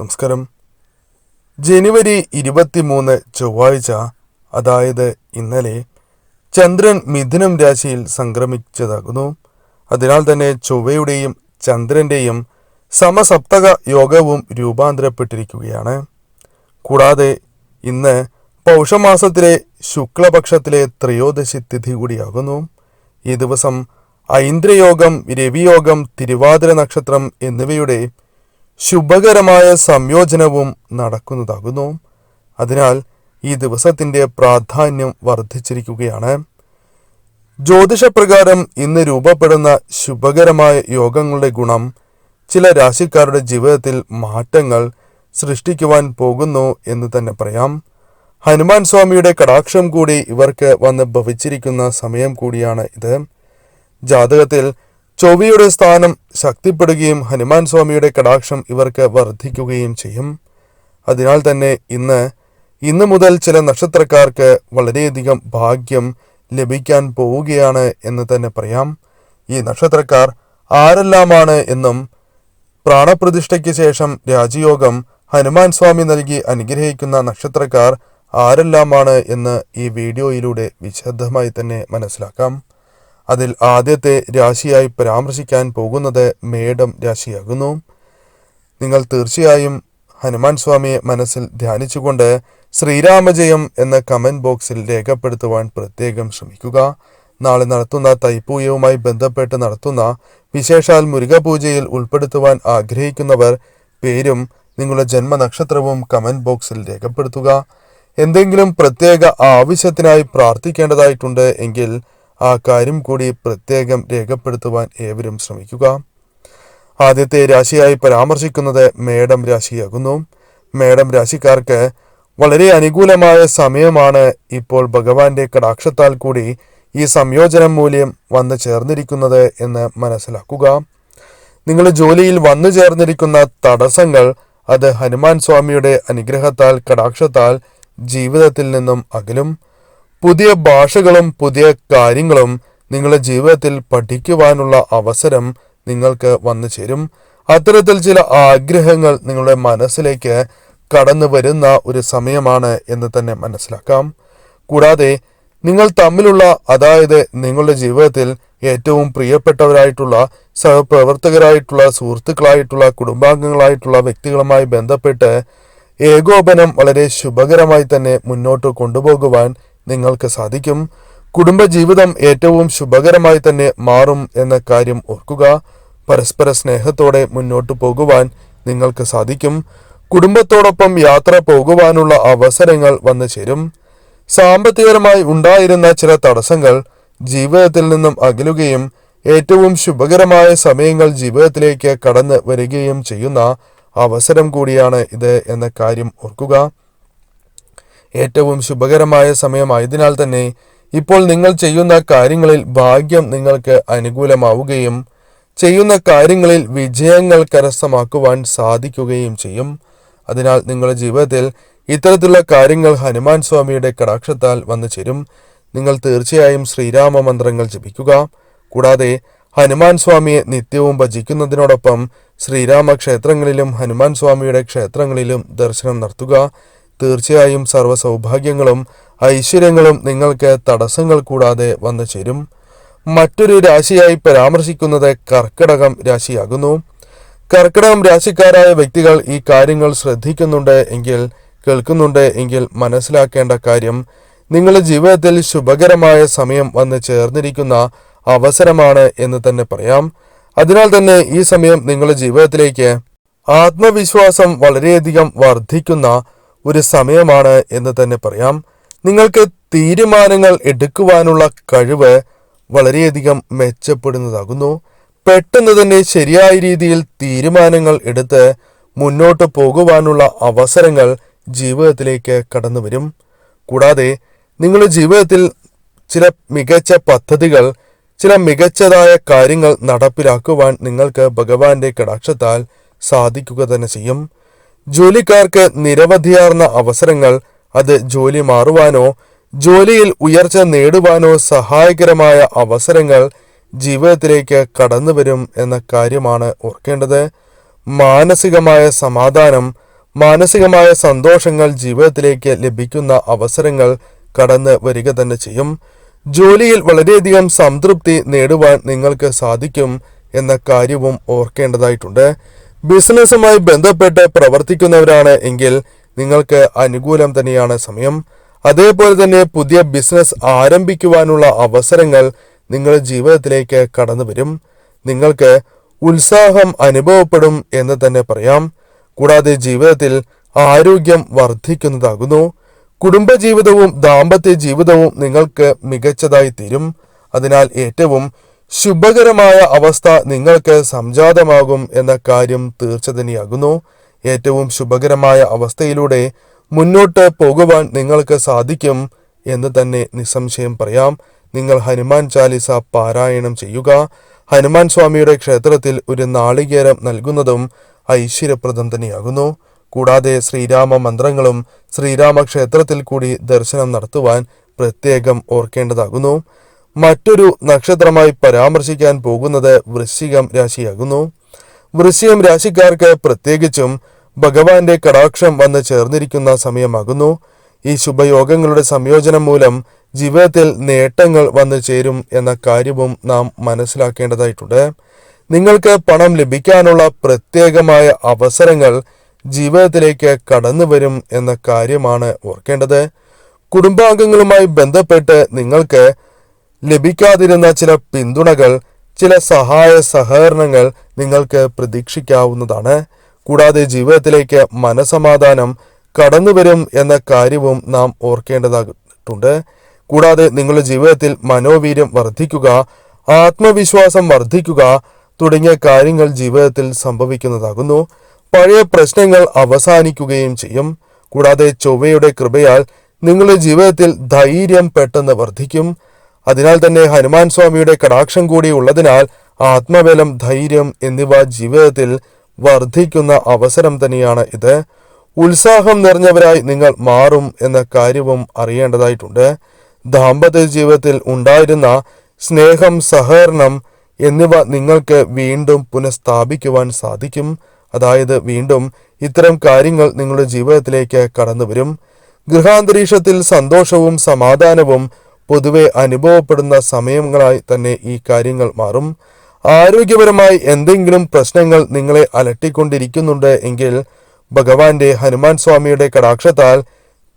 നമസ്കാരം. ജനുവരി ഇരുപത്തിമൂന്ന് ചൊവ്വാഴ്ച അതായത് ഇന്നലെ ചന്ദ്രൻ മിഥുനം രാശിയിൽ സംക്രമിച്ചതാകുന്നു. അതിനാൽ തന്നെ ചൊവ്വയുടെയും ചന്ദ്രന്റെയും സമസപ്തക യോഗവും രൂപാന്തരപ്പെട്ടിരിക്കുകയാണ്. കൂടാതെ ഇന്ന് പൗഷമാസത്തിലെ ശുക്ലപക്ഷത്തിലെ ത്രയോദശി തിഥി കൂടിയാകുന്നു. ഈ ദിവസം ഐന്ദ്രയോഗം രവിയോഗം തിരുവാതിര നക്ഷത്രം എന്നിവയുടെ ശുഭകരമായ സംയോജനവും നടക്കുന്നതാകുന്നു. അതിനാൽ ഈ ദിവസത്തിന്റെ പ്രാധാന്യം വർദ്ധിച്ചിരിക്കുകയാണ്. ജ്യോതിഷപ്രകാരം ഇന്ന് രൂപപ്പെടുന്ന ശുഭകരമായ യോഗങ്ങളുടെ ഗുണം ചില രാശിക്കാരുടെ ജീവിതത്തിൽ മാറ്റങ്ങൾ സൃഷ്ടിക്കുവാൻ പോകുന്നു എന്ന് തന്നെ പറയാം. ഹനുമാൻ സ്വാമിയുടെ കടാക്ഷം കൂടി ഇവർക്ക് വന്ന് ഭവിച്ചിരിക്കുന്ന സമയം കൂടിയാണ് ഇത്. ജാതകത്തിൽ ചൊവ്വയുടെ സ്ഥാനം ശക്തിപ്പെടുകയും ഹനുമാൻ സ്വാമിയുടെ കടാക്ഷം ഇവർക്ക് വർദ്ധിക്കുകയും ചെയ്യും. അതിനാൽ തന്നെ ഇന്ന് ഇന്ന് മുതൽ ചില നക്ഷത്രക്കാർക്ക് വളരെയധികം ഭാഗ്യം ലഭിക്കാൻ പോവുകയാണ് എന്ന് തന്നെ പറയാം. ഈ നക്ഷത്രക്കാർ ആരെല്ലാമാണ് എന്നും പ്രാണപ്രതിഷ്ഠയ്ക്ക് ശേഷം രാജയോഗം ഹനുമാൻ സ്വാമി നൽകി അനുഗ്രഹിക്കുന്ന നക്ഷത്രക്കാർ ആരെല്ലാമാണ് എന്ന് ഈ വീഡിയോയിലൂടെ വിശദമായി തന്നെ മനസ്സിലാക്കാം. അതിൽ ആദ്യത്തെ രാശിയായി പരാമർശിക്കാൻ പോകുന്നത് മേടം രാശിയാകുന്നു. നിങ്ങൾ തീർച്ചയായും ഹനുമാൻ സ്വാമിയെ മനസ്സിൽ ധ്യാനിച്ചുകൊണ്ട് ശ്രീരാമജയം എന്ന കമന്റ് ബോക്സിൽ രേഖപ്പെടുത്തുവാൻ പ്രത്യേകം ശ്രമിക്കുക. നാളെ നടത്തുന്ന തൈപ്പൂയവുമായി ബന്ധപ്പെട്ട് നടത്തുന്ന വിശേഷാൽ മുരുകപൂജയിൽ ഉൾപ്പെടുത്തുവാൻ ആഗ്രഹിക്കുന്നവർ പേരും നിങ്ങളുടെ ജന്മനക്ഷത്രവും കമന്റ് ബോക്സിൽ രേഖപ്പെടുത്തുക. എന്തെങ്കിലും പ്രത്യേക ആവശ്യത്തിനായി പ്രാർത്ഥിക്കേണ്ടതായിട്ടുണ്ട് എങ്കിൽ ആ കാര്യം കൂടി പ്രത്യേകം രേഖപ്പെടുത്തുവാൻ ഏവരും ശ്രമിക്കുക. ആദ്യത്തെ രാശിയായി പരാമർശിക്കുന്നത് മേടം രാശിയാകുന്നു. മേടം രാശിക്കാർക്ക് വളരെ അനുകൂലമായ സമയമാണ് ഇപ്പോൾ ഭഗവാന്റെ കടാക്ഷത്താൽ കൂടി ഈ സംയോജനം മൂല്യം വന്നു ചേർന്നിരിക്കുന്നത് എന്ന് മനസ്സിലാക്കുക. നിങ്ങൾ ജോലിയിൽ വന്നു ചേർന്നിരിക്കുന്ന തടസ്സങ്ങൾ അത് ഹനുമാൻ സ്വാമിയുടെ അനുഗ്രഹത്താൽ കടാക്ഷത്താൽ ജീവിതത്തിൽ നിന്നും അകലും. പുതിയ ഭാഷകളും പുതിയ കാര്യങ്ങളും നിങ്ങളുടെ ജീവിതത്തിൽ പഠിക്കുവാനുള്ള അവസരം നിങ്ങൾക്ക് വന്നു ചേരും. അത്തരത്തിൽ ചില ആഗ്രഹങ്ങൾ നിങ്ങളുടെ മനസ്സിലേക്ക് കടന്നു വരുന്ന ഒരു സമയമാണ് എന്ന് തന്നെ മനസ്സിലാക്കാം. കൂടാതെ നിങ്ങൾ തമ്മിലുള്ള അതായത് നിങ്ങളുടെ ജീവിതത്തിൽ ഏറ്റവും പ്രിയപ്പെട്ടവരായിട്ടുള്ള സഹപ്രവർത്തകരായിട്ടുള്ള സുഹൃത്തുക്കളായിട്ടുള്ള കുടുംബാംഗങ്ങളായിട്ടുള്ള വ്യക്തികളുമായി ബന്ധപ്പെട്ട് ഏകോപനം വളരെ ശുഭകരമായി തന്നെ മുന്നോട്ട് കൊണ്ടുപോകുവാൻ നിങ്ങൾക്ക് സാധിക്കും. കുടുംബജീവിതം ഏറ്റവും ശുഭകരമായി തന്നെ മാറും എന്ന കാര്യം ഓർക്കുക. പരസ്പര സ്നേഹത്തോടെ മുന്നോട്ട് പോകുവാൻ നിങ്ങൾക്ക് സാധിക്കും. കുടുംബത്തോടൊപ്പം യാത്ര പോകുവാനുള്ള അവസരങ്ങൾ വന്നു ചേരും. സാമ്പത്തികപരമായി ഉണ്ടായിരുന്ന ചില തടസ്സങ്ങൾ ജീവിതത്തിൽ നിന്നും അകലുകയും ഏറ്റവും ശുഭകരമായ സമയങ്ങൾ ജീവിതത്തിലേക്ക് കടന്നു വരികയും ചെയ്യുന്ന അവസരം കൂടിയാണ് ഇത് എന്ന കാര്യം ഓർക്കുക. ഏറ്റവും ശുഭകരമായ സമയമായതിനാൽ തന്നെ ഇപ്പോൾ നിങ്ങൾ ചെയ്യുന്ന കാര്യങ്ങളിൽ ഭാഗ്യം നിങ്ങൾക്ക് അനുകൂലമാവുകയും ചെയ്യുന്ന കാര്യങ്ങളിൽ വിജയങ്ങൾ കരസ്ഥമാക്കുവാൻ സാധിക്കുകയും ചെയ്യും. അതിനാൽ നിങ്ങളുടെ ജീവിതത്തിൽ ഇത്തരത്തിലുള്ള കാര്യങ്ങൾ ഹനുമാൻ സ്വാമിയുടെ കടാക്ഷത്താൽ വന്നു ചേരും. നിങ്ങൾ തീർച്ചയായും ശ്രീരാമ മന്ത്രങ്ങൾ ജപിക്കുക. കൂടാതെ ഹനുമാൻ സ്വാമിയെ നിത്യവും ഭജിക്കുന്നതിനോടൊപ്പം ശ്രീരാമ ക്ഷേത്രങ്ങളിലും ഹനുമാൻ സ്വാമിയുടെ ക്ഷേത്രങ്ങളിലും ദർശനം നടത്തുക. തീർച്ചയായും സർവ സൗഭാഗ്യങ്ങളും ഐശ്വര്യങ്ങളും നിങ്ങൾക്ക് തടസ്സങ്ങൾ കൂടാതെ വന്നു ചേരും. മറ്റൊരു രാശിയായി പരാമർശിക്കുന്നത് കർക്കിടകം രാശിയാകുന്നു. കർക്കിടകം രാശിക്കാരായ വ്യക്തികൾ ഈ കാര്യങ്ങൾ ശ്രദ്ധിക്കുന്നുണ്ട് എങ്കിൽ കേൾക്കുന്നുണ്ട് എങ്കിൽ മനസ്സിലാക്കേണ്ട കാര്യം നിങ്ങളുടെ ജീവിതത്തിൽ ശുഭകരമായ സമയം വന്ന് ചേർന്നിരിക്കുന്ന അവസരമാണ് എന്ന് തന്നെ പറയാം. അതിനാൽ തന്നെ ഈ സമയം നിങ്ങളുടെ ജീവിതത്തിലേക്ക് ആത്മവിശ്വാസം വളരെയധികം വർദ്ധിക്കുന്ന ഒരു സമയമാണ് എന്ന് തന്നെ പറയാം. നിങ്ങൾക്ക് തീരുമാനങ്ങൾ എടുക്കുവാനുള്ള കഴിവ് വളരെയധികം മെച്ചപ്പെടുന്നതാകുന്നു. പെട്ടെന്ന് തന്നെ ശരിയായ രീതിയിൽ തീരുമാനങ്ങൾ എടുത്ത് മുന്നോട്ട് പോകുവാനുള്ള അവസരങ്ങൾ ജീവിതത്തിലേക്ക് കടന്നു വരും കൂടാതെ നിങ്ങളുടെ ജീവിതത്തിൽ ചില മികച്ച പദ്ധതികൾ ചില മികച്ചതായ കാര്യങ്ങൾ നടപ്പിലാക്കുവാൻ നിങ്ങൾക്ക് ഭഗവാന്റെ കടാക്ഷത്താൽ സാധിക്കുക തന്നെ ചെയ്യും. ജോലിക്കാർക്ക് നിരവധിയാർന്ന അവസരങ്ങൾ അത് ജോലി മാറുവാനോ ജോലിയിൽ ഉയർച്ച നേടുവാനോ സഹായകരമായ അവസരങ്ങൾ ജീവിതത്തിലേക്ക് കടന്നു വരും എന്ന കാര്യമാണ് ഓർക്കേണ്ടത്. മാനസികമായ സമാധാനം മാനസികമായ സന്തോഷങ്ങൾ ജീവിതത്തിലേക്ക് ലഭിക്കുന്ന അവസരങ്ങൾ കടന്ന് വരിക തന്നെ ചെയ്യും. ജോലിയിൽ വളരെയധികം സംതൃപ്തി നേടുവാൻ നിങ്ങൾക്ക് സാധിക്കും എന്ന കാര്യവും ഓർക്കേണ്ടതായിട്ടുണ്ട്. ബിസിനസ്സുമായി ബന്ധപ്പെട്ട് പ്രവർത്തിക്കുന്നവരാണ് എങ്കിൽ നിങ്ങൾക്ക് അനുകൂലം തന്നെയാണ് സമയം. അതേപോലെ തന്നെ പുതിയ ബിസിനസ് ആരംഭിക്കുവാനുള്ള അവസരങ്ങൾ നിങ്ങളുടെ ജീവിതത്തിലേക്ക് കടന്നു വരും. നിങ്ങൾക്ക് ഉത്സാഹം അനുഭവപ്പെടും എന്ന് തന്നെ പറയാം. കൂടാതെ ജീവിതത്തിൽ ആരോഗ്യം വർദ്ധിക്കുന്നതാകുന്നു. കുടുംബജീവിതവും ദാമ്പത്യ ജീവിതവും നിങ്ങൾക്ക് മികച്ചതായി തീരും. അതിനാൽ ഏറ്റവും ശുഭകരമായ അവസ്ഥ നിങ്ങൾക്ക് സംജാതമാകും എന്ന കാര്യം തീർച്ച തന്നെയാകുന്നു ഏറ്റവും ശുഭകരമായ അവസ്ഥയിലൂടെ മുന്നോട്ട് പോകുവാൻ നിങ്ങൾക്ക് സാധിക്കും എന്ന് തന്നെ നിസ്സംശയം പറയാം. നിങ്ങൾ ഹനുമാൻ ചാലിസ പാരായണം ചെയ്യുക. ഹനുമാൻ സ്വാമിയുടെ ക്ഷേത്രത്തിൽ ഒരു നാളികേരം നൽകുന്നതും ഐശ്വര്യപ്രദം തന്നെയാകുന്നു കൂടാതെ ശ്രീരാമ മന്ത്രങ്ങളും ശ്രീരാമ ക്ഷേത്രത്തിൽ കൂടി ദർശനം നടത്തുവാൻ പ്രത്യേകം ഓർക്കേണ്ടതാകുന്നു. മറ്റൊരു നക്ഷത്രമായി പരാമർശിക്കാൻ പോകുന്നത് വൃശ്ചികം രാശിയാകുന്നു. വൃശ്ചികം രാശിക്കാർക്ക് പ്രത്യേകിച്ചും ഭഗവാന്റെ കടാക്ഷം വന്ന് ചേർന്നിരിക്കുന്ന സമയമാകുന്നു. ഈ ശുഭയോഗങ്ങളുടെ സംയോജനം മൂലം ജീവിതത്തിൽ നേട്ടങ്ങൾ വന്നു ചേരും എന്ന കാര്യവും നാം മനസ്സിലാക്കേണ്ടതായിട്ടുണ്ട്. നിങ്ങൾക്ക് പണം ലഭിക്കാനുള്ള പ്രത്യേകമായ അവസരങ്ങൾ ജീവിതത്തിലേക്ക് കടന്നു വരും എന്ന കാര്യമാണ് ഓർക്കേണ്ടത്. കുടുംബാംഗങ്ങളുമായി ബന്ധപ്പെട്ട് നിങ്ങൾക്ക് ലഭിക്കാതിരുന്ന ചില പിന്തുണകൾ ചില സഹായ സഹകരണങ്ങൾ നിങ്ങൾക്ക് പ്രതീക്ഷിക്കാവുന്നതാണ്. കൂടാതെ ജീവിതത്തിലേക്ക് മനസമാധാനം കടന്നുവരും എന്ന കാര്യവും നാം ഓർക്കേണ്ടതായിട്ടുണ്ട്. കൂടാതെ നിങ്ങളുടെ ജീവിതത്തിൽ മനോവീര്യം വർദ്ധിക്കുക ആത്മവിശ്വാസം വർദ്ധിക്കുക തുടങ്ങിയ കാര്യങ്ങൾ ജീവിതത്തിൽ സംഭവിക്കുന്നതാകുന്നു. പഴയ പ്രശ്നങ്ങൾ അവസാനിക്കുകയും ചെയ്യും. കൂടാതെ ചൊവ്വയുടെ കൃപയാൽ നിങ്ങളുടെ ജീവിതത്തിൽ ധൈര്യം പെട്ടെന്ന് വർദ്ധിക്കും. അതിനാൽ തന്നെ ഹനുമാൻ സ്വാമിയുടെ കടാക്ഷം കൂടി ഉള്ളതിനാൽ ആത്മബലം ധൈര്യം എന്നിവ ജീവിതത്തിൽ വർദ്ധിക്കുന്ന അവസരം തന്നെയാണ് ഇത്. ഉത്സാഹം നിറഞ്ഞവരായി നിങ്ങൾ മാറും എന്ന കാര്യവും അറിയേണ്ടതായിട്ടുണ്ട്. ദാമ്പത്യ ജീവിതത്തിൽ ഉണ്ടായിരുന്ന സ്നേഹം സഹകരണം എന്നിവ നിങ്ങൾക്ക് വീണ്ടും പുനഃസ്ഥാപിക്കുവാൻ സാധിക്കും. അതായത് വീണ്ടും ഇത്തരം കാര്യങ്ങൾ നിങ്ങളുടെ ജീവിതത്തിലേക്ക് കടന്നു വരും ഗൃഹാന്തരീക്ഷത്തിൽ സന്തോഷവും സമാധാനവും പൊതുവെ അനുഭവപ്പെടുന്ന സമയങ്ങളായി തന്നെ ഈ കാര്യങ്ങൾ മാറും. ആരോഗ്യപരമായി എന്തെങ്കിലും പ്രശ്നങ്ങൾ നിങ്ങളെ അലട്ടിക്കൊണ്ടിരിക്കുന്നുണ്ട് എങ്കിൽ ഭഗവാന്റെ ഹനുമാൻ സ്വാമിയുടെ കടാക്ഷത്താൽ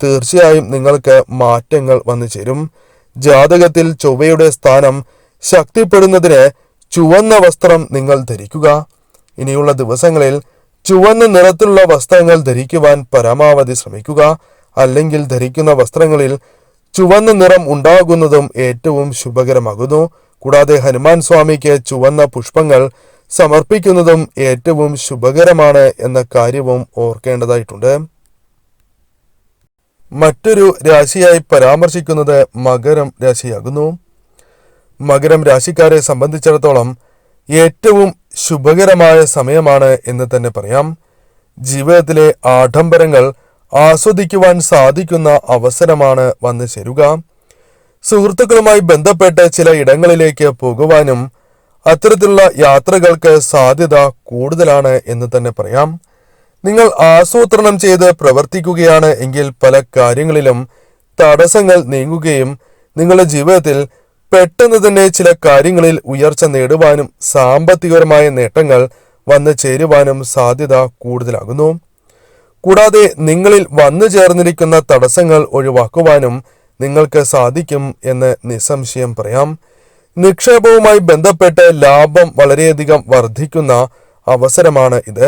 തീർച്ചയായും നിങ്ങൾക്ക് മാറ്റങ്ങൾ വന്നു ചേരും. ജാതകത്തിൽ ചൊവ്വയുടെ സ്ഥാനം ശക്തിപ്പെടുന്നതിന് ചുവന്ന വസ്ത്രം നിങ്ങൾ ധരിക്കുക. ഇനിയുള്ള ദിവസങ്ങളിൽ ചുവന്ന നിറത്തിലുള്ള വസ്ത്രങ്ങൾ ധരിക്കുവാൻ പരമാവധി ശ്രമിക്കുക. അല്ലെങ്കിൽ ധരിക്കുന്ന വസ്ത്രങ്ങളിൽ ചുവന്ന നിറം ഉണ്ടാകുന്നതും ഏറ്റവും ശുഭകരമാകുന്നു. കൂടാതെ ഹനുമാൻ സ്വാമിക്ക് ചുവന്ന പുഷ്പങ്ങൾ സമർപ്പിക്കുന്നതും ഏറ്റവും ശുഭകരമാണ് എന്ന കാര്യവും ഓർക്കേണ്ടതായിട്ടുണ്ട്. മറ്റൊരു രാശിയായി പരാമർശിക്കുന്നത് മകരം രാശിയാകുന്നു. മകരം രാശിക്കാരെ സംബന്ധിച്ചിടത്തോളം ഏറ്റവും ശുഭകരമായ സമയമാണ് എന്ന് തന്നെ പറയാം. ജീവിതത്തിലെ ആഡംബരങ്ങൾ ആസ്വദിക്കുവാൻ സാധിക്കുന്ന അവസരമാണ് വന്നു ചേരുക. സുഹൃത്തുക്കളുമായി ബന്ധപ്പെട്ട് ചില ഇടങ്ങളിലേക്ക് പോകുവാനും അത്തരത്തിലുള്ള യാത്രകൾക്ക് സാധ്യത കൂടുതലാണ് എന്ന് തന്നെ പറയാം. നിങ്ങൾ ആസൂത്രണം ചെയ്ത് പ്രവർത്തിക്കുകയാണ് എങ്കിൽ പല കാര്യങ്ങളിലും തടസ്സങ്ങൾ നീങ്ങുകയും നിങ്ങളുടെ ജീവിതത്തിൽ പെട്ടെന്ന് തന്നെ ചില കാര്യങ്ങളിൽ ഉയർച്ച നേടുവാനും സാമ്പത്തികപരമായ നേട്ടങ്ങൾ വന്നു ചേരുവാനും സാധ്യത കൂടുതലാകുന്നു. കൂടാതെ നിങ്ങളിൽ വന്നു ചേർന്നിരിക്കുന്ന തടസ്സങ്ങൾ ഒഴിവാക്കുവാനും നിങ്ങൾക്ക് സാധിക്കും എന്ന് നിസ്സംശയം പറയാം. നിക്ഷേപവുമായി ബന്ധപ്പെട്ട് ലാഭം വളരെയധികം വർദ്ധിക്കുന്ന അവസരമാണ് ഇത്.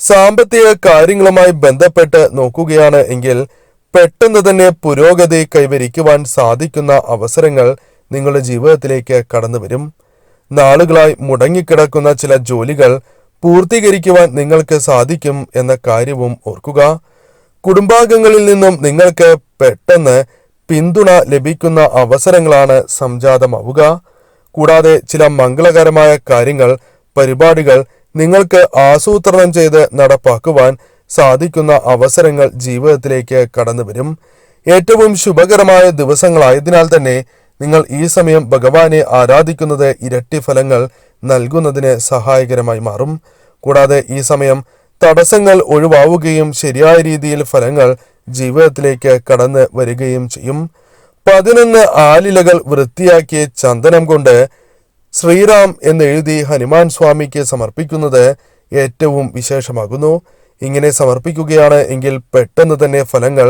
സാമ്പത്തിക കാര്യങ്ങളുമായി ബന്ധപ്പെട്ട് നോക്കുകയാണ് എങ്കിൽ പെട്ടെന്ന് തന്നെ പുരോഗതി കൈവരിക്കുവാൻ സാധിക്കുന്ന അവസരങ്ങൾ നിങ്ങളുടെ ജീവിതത്തിലേക്ക് കടന്നുവരും. നാളുകളായി മുടങ്ങിക്കിടക്കുന്ന ചില ജോലികൾ പൂർത്തീകരിക്കുവാൻ നിങ്ങൾക്ക് സാധിക്കും എന്ന കാര്യവും ഓർക്കുക. കുടുംബാംഗങ്ങളിൽ നിന്നും നിങ്ങൾക്ക് പെട്ടെന്ന് പിന്തുണ ലഭിക്കുന്ന അവസരങ്ങളാണ് സംജാതമാവുക. കൂടാതെ ചില മംഗളകരമായ കാര്യങ്ങൾ പരിപാടികൾ നിങ്ങൾക്ക് ആസൂത്രണം ചെയ്ത് നടപ്പാക്കുവാൻ സാധിക്കുന്ന അവസരങ്ങൾ ജീവിതത്തിലേക്ക് കടന്നു വരും ഏറ്റവും ശുഭകരമായ ദിവസങ്ങളായതിനാൽ തന്നെ നിങ്ങൾ ഈ സമയം ഭഗവാനെ ആരാധിക്കുന്നത് ഇരട്ടി ഫലങ്ങൾ നൽകുന്നതിന് സഹായകരമായി മാറും. കൂടാതെ ഈ സമയം തടസ്സങ്ങൾ ഒഴിവാവുകയും ശരിയായ രീതിയിൽ ഫലങ്ങൾ ജീവിതത്തിലേക്ക് കടന്നു വരികയും ചെയ്യും. പതിനൊന്ന് ആലിലകൾ വൃത്തിയാക്കിയ ചന്ദനം കൊണ്ട് ശ്രീറാം എന്നെഴുതി ഹനുമാൻ സ്വാമിക്ക് സമർപ്പിക്കുന്നത് ഏറ്റവും വിശേഷമാകുന്നു. ഇങ്ങനെ സമർപ്പിക്കുകയാണ് എങ്കിൽ പെട്ടെന്ന് തന്നെ ഫലങ്ങൾ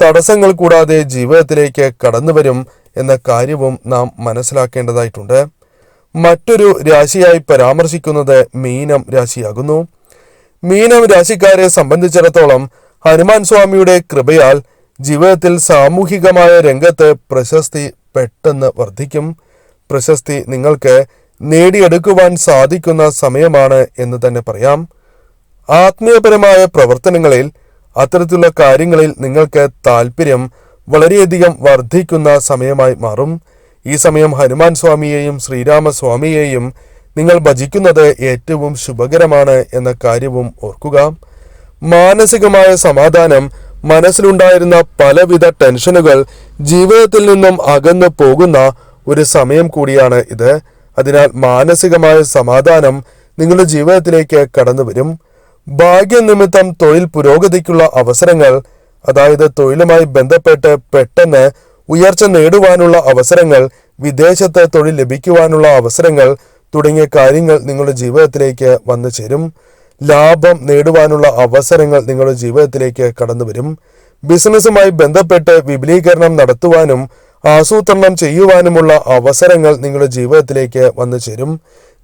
തടസ്സങ്ങൾ കൂടാതെ ജീവിതത്തിലേക്ക് കടന്നു വരും എന്ന കാര്യവും നാം മനസ്സിലാക്കേണ്ടതായിട്ടുണ്ട്. മറ്റൊരു രാശിയായി പരാമർശിക്കുന്നത് മീനം രാശിയാകുന്നു. മീനം രാശിക്കാരെ സംബന്ധിച്ചിടത്തോളം ഹനുമാൻ സ്വാമിയുടെ കൃപയാൽ ജീവിതത്തിൽ സാമൂഹികമായ രംഗത്ത് പ്രശസ്തി പെട്ടെന്ന് വർദ്ധിക്കും. പ്രശസ്തി നിങ്ങൾക്ക് നേടിയെടുക്കുവാൻ സാധിക്കുന്ന സമയമാണ് എന്ന് തന്നെ പറയാം. ആത്മീയപരമായ പ്രവർത്തനങ്ങളിൽ അത്തരത്തിലുള്ള കാര്യങ്ങളിൽ നിങ്ങൾക്ക് താല്പര്യം വളരെയധികം വർദ്ധിക്കുന്ന സമയമായി മാറും. ഈ സമയം ഹനുമാൻ സ്വാമിയെയും ശ്രീരാമസ്വാമിയെയും നിങ്ങൾ ഭജിക്കുന്നത് ഏറ്റവും ശുഭകരമാണ് എന്ന കാര്യവും ഓർക്കുക. മാനസികമായ സമാധാനം മനസ്സിലുണ്ടായിരുന്ന പലവിധ ടെൻഷനുകൾ ജീവിതത്തിൽ നിന്നും അകന്നു പോകുന്ന ഒരു സമയം കൂടിയാണ് ഇത്. അതിനാൽ മാനസികമായ സമാധാനം നിങ്ങളുടെ ജീവിതത്തിലേക്ക് കടന്നു വരും ഭാഗ്യനിമിത്തം തൊഴിൽ പുരോഗതിക്കുള്ള അവസരങ്ങൾ അതായത് തൊഴിലുമായി ബന്ധപ്പെട്ട് പെട്ടെന്ന് ഉയർച്ച നേടുവാനുള്ള അവസരങ്ങൾ വിദേശത്ത് തൊഴിൽ ലഭിക്കുവാനുള്ള അവസരങ്ങൾ തുടങ്ങിയ കാര്യങ്ങൾ നിങ്ങളുടെ ജീവിതത്തിലേക്ക് വന്നു ചേരും. ലാഭം നേടുവാനുള്ള അവസരങ്ങൾ നിങ്ങളുടെ ജീവിതത്തിലേക്ക് കടന്നു വരും. ബിസിനസ്സുമായി ബന്ധപ്പെട്ട് വിപുലീകരണം നടത്തുവാനും ആസൂത്രണം ചെയ്യുവാനുമുള്ള അവസരങ്ങൾ നിങ്ങളുടെ ജീവിതത്തിലേക്ക് വന്നു ചേരും.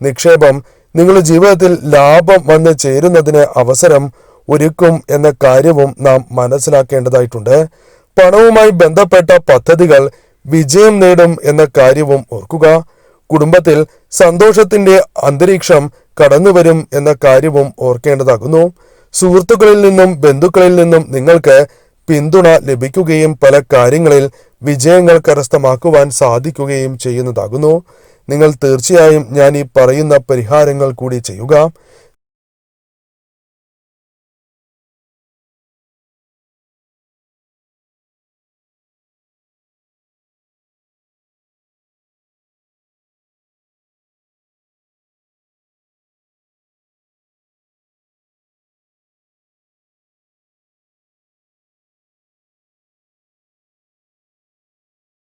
നിക്ഷേപം നിങ്ങളുടെ ജീവിതത്തിൽ ലാഭം വന്നു ചേരുന്നതിന് അവസരം ഒരുക്കും എന്ന കാര്യവും നാം മനസ്സിലാക്കേണ്ടതായിട്ടുണ്ട്. പണവുമായി ബന്ധപ്പെട്ട പദ്ധതികൾ വിജയം നേടും എന്ന കാര്യവും ഓർക്കുക. കുടുംബത്തിൽ സന്തോഷത്തിന്റെ അന്തരീക്ഷം കടന്നുവരും എന്ന കാര്യവും ഓർക്കേണ്ടതാകുന്നു. സുഹൃത്തുക്കളിൽ നിന്നും ബന്ധുക്കളിൽ നിന്നും നിങ്ങൾക്ക് പിന്തുണ ലഭിക്കുകയും പല കാര്യങ്ങളിൽ വിജയങ്ങൾ കരസ്ഥമാക്കുവാൻ സാധിക്കുകയും ചെയ്യുന്നതാകുന്നു. നിങ്ങൾ തീർച്ചയായും ഞാൻ ഈ പറയുന്ന പരിഹാരങ്ങൾ കൂടി ചെയ്യുക.